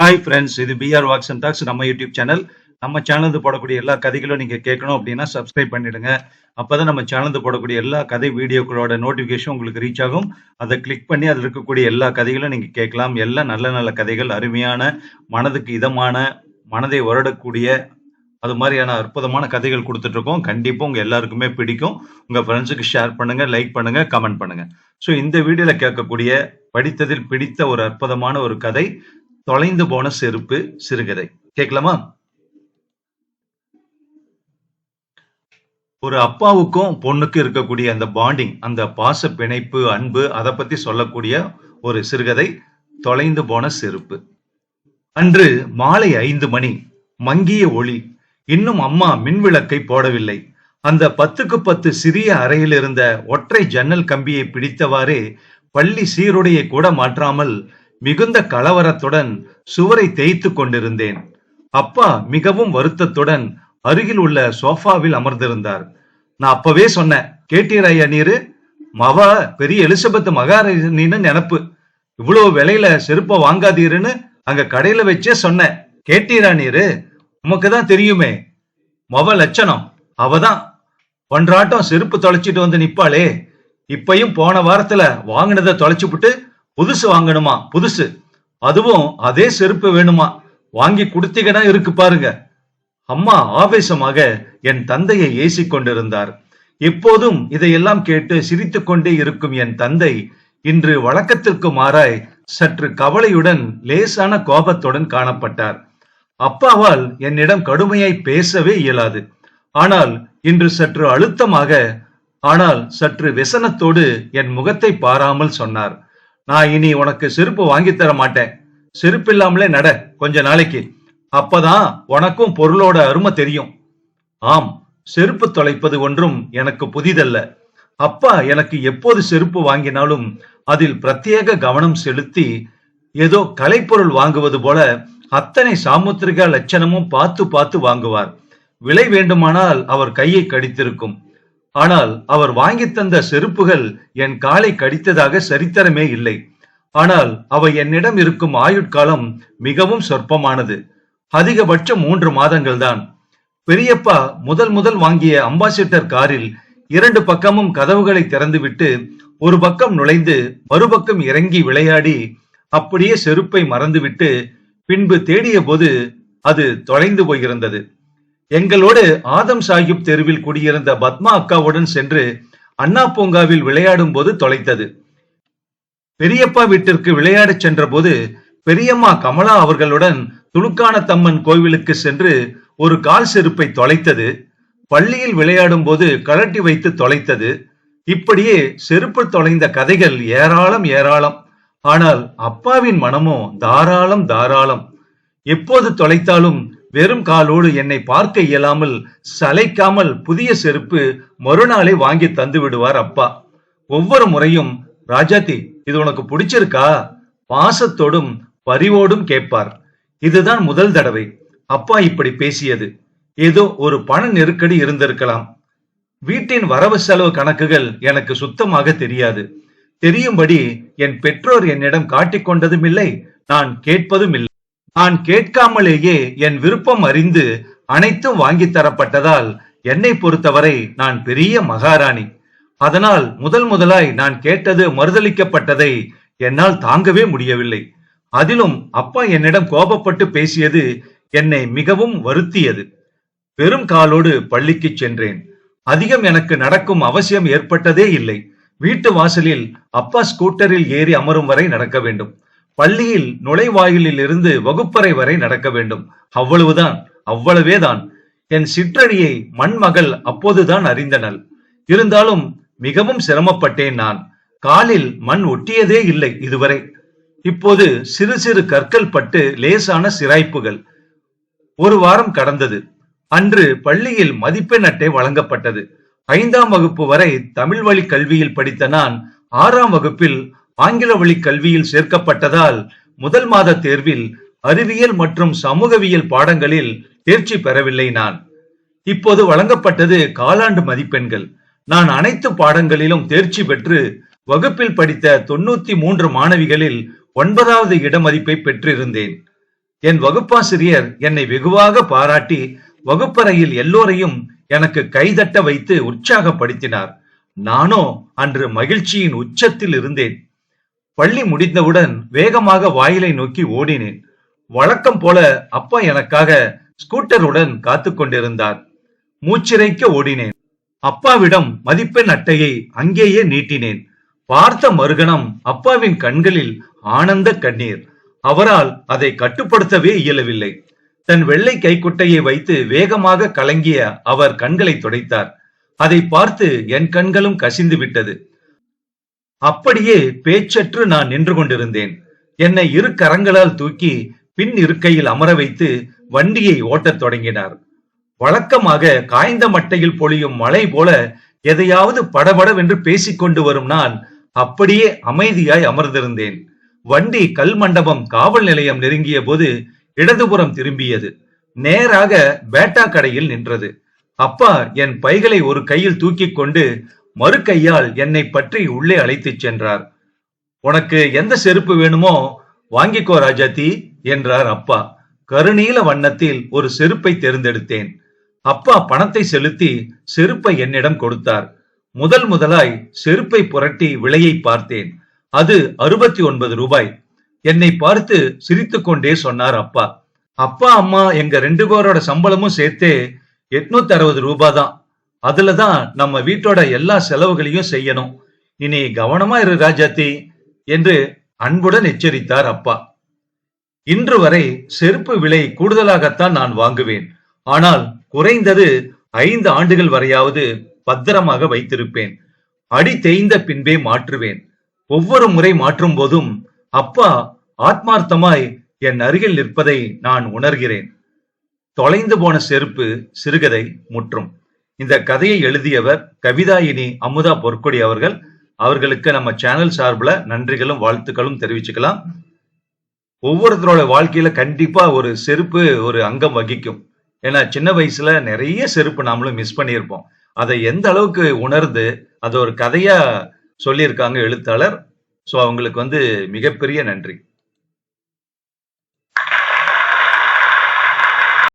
Hi friends இது PR walks and talks நம்ம YouTube channel நம்ம சேனலுக்கு போடக்கூடிய எல்லா கதைகளும் நீங்கள் கேட்கணும் அப்படின்னா சப்ஸ்கிரைப் பண்ணிடுங்க. அப்போ தான் நம்ம சேனலுக்கு போடக்கூடிய எல்லா கதை வீடியோக்களோட நோட்டிஃபிகேஷன் உங்களுக்கு ரீச் ஆகும். அதை கிளிக் பண்ணி அதில் இருக்கக்கூடிய எல்லா கதைகளும் நீங்கள் கேட்கலாம். எல்லாம் நல்ல நல்ல கதைகள் அருமையான மனதுக்கு இதமான மனதை வருடக்கூடிய அது மாதிரியான அற்புதமான கதைகள் கொடுத்துட்ருக்கோம் கண்டிப்பாக உங்கள் எல்லாருக்குமே பிடிக்கும். உங்கள் ஃப்ரெண்ட்ஸுக்கு ஷேர் பண்ணுங்கள் லைக் பண்ணுங்கள் கமெண்ட் பண்ணுங்கள் ஸோ இந்த வீடியோவில் கேட்கக்கூடிய படித்ததில் பிடித்த ஒரு அற்புதமான ஒரு கதை தொலைந்து போன செருப்பு சிறுகதை. கேட்கலாமா? ஒரு அப்பாவுக்கும் பொண்ணுக்கும் இருக்கக்கூடிய அந்த பாண்டிங் அந்த பாச பிணைப்பு அன்பு அதை பத்தி சொல்லக்கூடிய ஒரு சிறுகதை தொலைந்து போன செருப்பு. அன்று மாலை ஐந்து மணி மங்கிய ஒளி. இன்னும் அம்மா மின்விளக்கை போடவில்லை. அந்த பத்துக்கு பத்து சிறிய அறையில் இருந்த ஒற்றை ஜன்னல் கம்பியை பிடித்தவாறே பள்ளி சீருடையை கூட மாற்றாமல் மிகுந்த கலவரத்துடன் சுவரை தேய்த்து கொண்டிருந்தேன். அப்பா மிகவும் வருத்தத்துடன் அருகில் உள்ள சோஃபாவில் அமர்ந்திருந்தார். நான் அப்பவே சொன்னேன் கேட்டீராயா நீரு? மவ பெரிய எலிசபெத் மகாராணின்னு நினப்பு. இவ்வளவு விலையில செருப்ப வாங்காதீருன்னு அங்க கடையில வச்சே சொன்னேன். கேட்டீரா நீரு? உமக்கு தான் தெரியுமே. மொவ லட்சணம். அவதான். ஒன்றாட்டம் செருப்பு தொலைச்சிட்டு வந்து நிப்பாளே. இப்பயும் போன வாரத்துல வாங்கினதை தொலைச்சுப்புட்டு புதுசு வாங்கணுமா? புதுசு. அதுவும் அதே செருப்பு வேணுமா? வாங்கி கொடுத்தீங்கன்னா இருக்கு பாருங்க. அம்மா ஆவேசமாக என் தந்தையை ஏசி கொண்டிருந்தார் எப்போதும் இதையெல்லாம் கேட்டு சிரித்து கொண்டே இருக்கும் என் தந்தை இன்று வழக்கத்திற்கு மாறாய் சற்று கவலையுடன் லேசான கோபத்துடன் காணப்பட்டார். அப்பாவால் என்னிடம் கடுமையாய் பேசவே இயலாது. ஆனால் இன்று சற்று அழுத்தமாக ஆனால் சற்று விசனத்தோடு என் முகத்தை பாராமல் சொன்னார். நான் இனி உனக்கு செருப்பு வாங்கி தர மாட்டேன். செருப்பு இல்லாமலே நட கொஞ்ச நாளைக்கு. அப்பதான் உனக்கும் பொருளோட அருமை தெரியும். ஆம் செருப்பு தொலைப்பது ஒன்றும் எனக்கு புதிதல்ல. அப்பா எனக்கு எப்போது செருப்பு வாங்கினாலும் அதில் பிரத்யேக கவனம் செலுத்தி ஏதோ கலைப்பொருள் வாங்குவது போல அத்தனை சாமுத்திரிக லட்சணமும் பார்த்து பார்த்து வாங்குவார். விலை வேண்டுமானால் அவர் கையை கடித்திருக்கும். ஆனால் அவர் வாங்கி தந்த செருப்புகள் என் காலை கடித்ததாக சரித்திரமே இல்லை. ஆனால் அவை என்னிடம் இருக்கும் ஆயுட்காலம் மிகவும் சொற்பமானது. அதிகபட்சம் மூன்று மாதங்கள் தான் பெரியப்பா முதல் முதல் வாங்கிய அம்பாசிடர் காரில் இரண்டு பக்கமும் கதவுகளை திறந்துவிட்டு ஒரு பக்கம் நுழைந்து மறுபக்கம் இறங்கி விளையாடி அப்படியே செருப்பை மறந்துவிட்டு பின்பு தேடிய போது அது தொலைந்து போயிருந்தது. எங்களோடு ஆதம் சாஹிப் தெருவில் குடியிருந்த பத்மா அக்காவுடன் சென்று அண்ணா பூங்காவில் விளையாடும் போது தொலைத்தது. பெரியப்பா வீட்டிற்கு விளையாடச் சென்றபோது பெரியம்மா கமலா அவர்களுடன் துணுக்கான தம்மன் கோவிலுக்கு சென்று ஒரு கால் செருப்பை தொலைத்தது. பள்ளியில் விளையாடும் போது கழட்டி வைத்து தொலைத்தது. இப்படியே செருப்பு தொலைந்த கதைகள் ஏராளம் ஏராளம். ஆனால் அப்பாவின் மனமோ தாராளம் தாராளம். எப்போது தொலைத்தாலும் வெறும் காலோடு என்னை பார்க்க இயலாமல் சளைக்காமல் புதிய செருப்பு மறுநாளே வாங்கி தந்து விடுவார் அப்பா. ஒவ்வொரு முறையும் ராஜாத்தி இது உனக்கு பிடிச்சிருக்கா? பாசத்தோடும் பரிவோடும் கேட்பார். இதுதான் முதல் தடவை. அப்பா இப்படி பேசியது. ஏதோ ஒரு பண நெருக்கடி இருந்திருக்கலாம். வீட்டின் வரவு செலவு கணக்குகள் எனக்கு சுத்தமாக தெரியாது. தெரியும்படி என் பெற்றோர் என்னிடம் காட்டிக்கொண்டதும் இல்லை நான் கேட்பதும் இல்லை நான் கேட்காமலேயே என் விருப்பம் அறிந்து அனைத்தும் வாங்கி தரப்பட்டதால் என்னை பொறுத்தவரை நான் பெரிய மகாராணி. அதனால் முதல் முதலாய் நான் கேட்டது மறுதளிக்கப்பட்டதை என்னால் தாங்கவே முடியவில்லை. அதிலும் அப்பா என்னிடம் கோபப்பட்டு பேசியது என்னை மிகவும் வருத்தியது. வெறும் காலோடு பள்ளிக்கு சென்றேன். அதிகம் எனக்கு நடக்கும் அவசியம் ஏற்பட்டதே இல்லை. வீட்டு வாசலில் அப்பா ஸ்கூட்டரில் ஏறி அமரும் வரை நடக்க வேண்டும். பள்ளியில் நுழைவாயிலில் இருந்து வகுப்பறை வரை நடக்க வேண்டும். அவ்வளவுதான் அவ்வளவேதான். என் சிற்றடியை மண்மகள் அப்போதுதான் அறிந்தனள். இருந்தாலும் மிகவும் சிரமப்பட்டேன் நான். காலில் மண் ஒட்டியதே இல்லை இதுவரை. இப்போது சிறு சிறு கற்கள் பட்டு லேசான சிராய்ப்புகள். ஒரு வாரம் கடந்தது. அன்று பள்ளியில் மதிப்பெண் அட்டை வழங்கப்பட்டது. ஐந்தாம் வகுப்பு வரை தமிழ் வழி கல்வியில் படித்த நான் ஆறாம் வகுப்பில் ஆங்கில வழி கல்வியில் சேர்க்கப்பட்டதால் முதல் மாத தேர்வில் அறிவியல் மற்றும் சமூகவியல் பாடங்களில் தேர்ச்சி பெறவில்லை நான். இப்போது வழங்கப்பட்டது காலாண்டு மதிப்பெண்கள். நான் அனைத்து பாடங்களிலும் தேர்ச்சி பெற்று வகுப்பில் படித்த தொண்ணூத்தி மூன்று மாணவிகளில் ஒன்பதாவது இட மதிப்பை பெற்றிருந்தேன். என் வகுப்பாசிரியர் என்னை வெகுவாக பாராட்டி வகுப்பறையில் எல்லோரையும் எனக்கு கைதட்ட வைத்து உற்சாகப்படுத்தினார். நானோ அன்று மகிழ்ச்சியின் உச்சத்தில் இருந்தேன். பள்ளி முடிந்தவுடன் வேகமாக வாயிலை நோக்கி ஓடினேன். வழக்கம் போல அப்பா எனக்காக ஸ்கூட்டருடன் காத்து கொண்டிருந்தார். மூச்சிறைக்க ஓடினேன். அப்பாவிடம் மதிப்பெண் அட்டையை அங்கேயே நீட்டினேன். பார்த்த மறுகணம் அப்பாவின் கண்களில் ஆனந்த கண்ணீர். அவரால் அதை கட்டுப்படுத்தவே இயலவில்லை. தன் வெள்ளை கைக்குட்டையை வைத்து வேகமாக கலங்கிய அவர் கண்களை துடைத்தார். அதை பார்த்து என் கண்களும் கசிந்து விட்டது அப்படியே பேச்சற்று நான் நின்று கொண்டிருந்தேன். என்னை இரு கரங்களால் தூக்கி பின் இருக்கையில் அமர வைத்து வண்டியை ஓட்டத் தொடங்கினார். வழக்கமாக காய்ந்த மட்டையில் பொழியும் மழை போல எதையாவது படபடவென்று பேசிக்கொண்டு வரும் நான் அப்படியே அமைதியாய் அமர்ந்திருந்தேன். வண்டி கல் மண்டபம் காவல் நிலையம் நெருங்கிய போது இடதுபுறம் திரும்பியது. நேராக பேட்டா கடையில் நின்றது. அப்பா என் பைகளை ஒரு கையில் தூக்கிக் கொண்டு மறு கையால் என்னை பற்றி உள்ளே அழைத்துச் சென்றார். உனக்கு எந்த செருப்பு வேணுமோ வாங்கிக்கோ ராஜாத்தி என்றார் அப்பா. கருநீல வண்ணத்தில் ஒரு செருப்பை தேர்ந்தெடுத்தேன். அப்பா பணத்தை செலுத்தி செருப்பை என்னிடம் கொடுத்தார். முதல் முதலாய் செருப்பை புரட்டி விலையை பார்த்தேன். அது அறுபத்தி ஒன்பது ரூபாய். என்னை பார்த்து சிரித்து கொண்டே சொன்னார் அப்பா. அப்பா அம்மா எங்க ரெண்டு பேரோட சம்பளமும் சேர்த்தே எட்நூத்தி அறுபது ரூபாய் தான் அதுலதான் நம்ம வீட்டோட எல்லா செலவுகளையும் செய்யணும். இனி கவனமா இரு ராஜாத்தி என்று அன்புடன் எச்சரித்தார் அப்பா. இன்று வரை செருப்பு விலை கூடுதலாகத்தான் நான் வாங்குவேன். ஆனால் குறைந்தது ஐந்து ஆண்டுகள் வரையாவது பத்திரமாக வைத்திருப்பேன். அடி தேய்ந்த பின்பே மாற்றுவேன். ஒவ்வொரு முறை மாற்றும் போதும் அப்பா ஆத்மார்த்தமாய் என் அருகில் நிற்பதை நான் உணர்கிறேன். தொலைந்து போன செருப்பு சிறுகதை முற்றும். இந்த கதையை எழுதியவர் கவிதாயினி அமுதா பொற்கொடி அவர்கள். அவர்களுக்கு நம்ம சேனல் சார்பில் நன்றிகளும் வாழ்த்துக்களும் தெரிவிச்சுக்கலாம். ஒவ்வொருத்தரோட வாழ்க்கையில கண்டிப்பா ஒரு செருப்பு ஒரு அங்கம் வகிக்கும். ஏன்னா சின்ன வயசுல நிறைய செருப்பு நாமளும் மிஸ் பண்ணியிருப்போம். அதை எந்த அளவுக்கு உணர்ந்து அதை ஒரு கதையா சொல்லியிருக்காங்க எழுத்தாளர். ஸோ அவங்களுக்கு வந்து மிகப்பெரிய நன்றி.